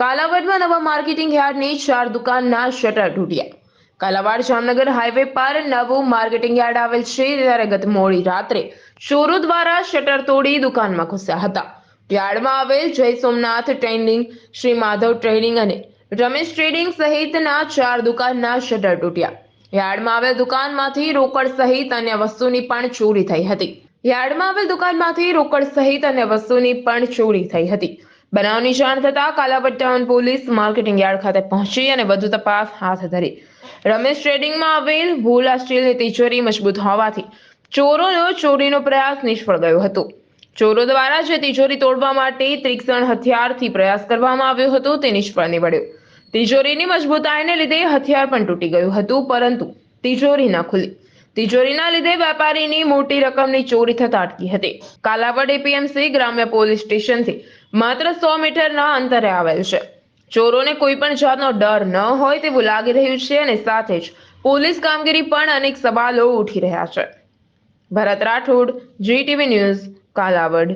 કાલાવડમાં નવા માર્કેટિંગ યાર્ડની ચાર દુકાનના શટર તૂટ્યા. કાલાવાડ જામનગર હાઈવે પર નવું માર્કેટિંગ યાર્ડ આવેલ છે, ત્યારે ગત મોડી રાત્રે ચોરો દ્વારા શટર તોડી દુકાનમાં ઘૂસ્યા હતા. યાર્ડમાં આવેલ જય સોમનાથ ટ્રેડિંગ શ્રી માધવ ટ્રેડિંગ અને રમેશ ટ્રેડિંગ સહિતના ચાર દુકાનના શટર તૂટ્યા. યાર્ડમાં આવેલ દુકાનમાંથી રોકડ સહિત અન્ય વસ્તુની પણ ચોરી થઈ હતી. યાર્ડમાં આવેલ દુકાનમાંથી રોકડ સહિત અન્ય વસ્તુની પણ ચોરી થઈ હતી. બનાવની જાણ થતા Kalavad town police marketing yard ખાતે પહોંચી અને વધુ તપાસ હાથ ધરી. રમેશ ટ્રેડિંગમાં આવેલ ભૂલા સ્ટીલની તિજોરી મજબૂત હોવાથી ચોરોનો ચોરીનો પ્રયાસ નિષ્ફળ ગયો હતો. ચોરો દ્વારા જે તિજોરી તોડવા માટે ત્રિક્ષણ હથિયારથી પ્રયાસ કરવામાં આવ્યો હતો તે નિષ્ફળ નીવડ્યો. તિજોરીની મજબૂતાઈને લીધે હથિયાર પણ તૂટી ગયું હતું, પરંતુ તિજોરી ન ખુલી. તિજોરીના લીધે વેપારીની મોટી રકમની ચોરી થતા અટકી હતી. કાલાવડ એપીએમસી ગ્રામ્ય પોલીસ સ્ટેશનથી માત્ર સો મીટરના અંતરે આવેલ છે. ચોરોને કોઈ પણ જાતનો ડર ન હોય તેવું લાગી રહ્યું છે અને સાથે જ પોલીસ કામગીરી પણ અનેક સવાલો ઉઠી રહ્યા છે. Bharat Rathod GTV news Kalavad.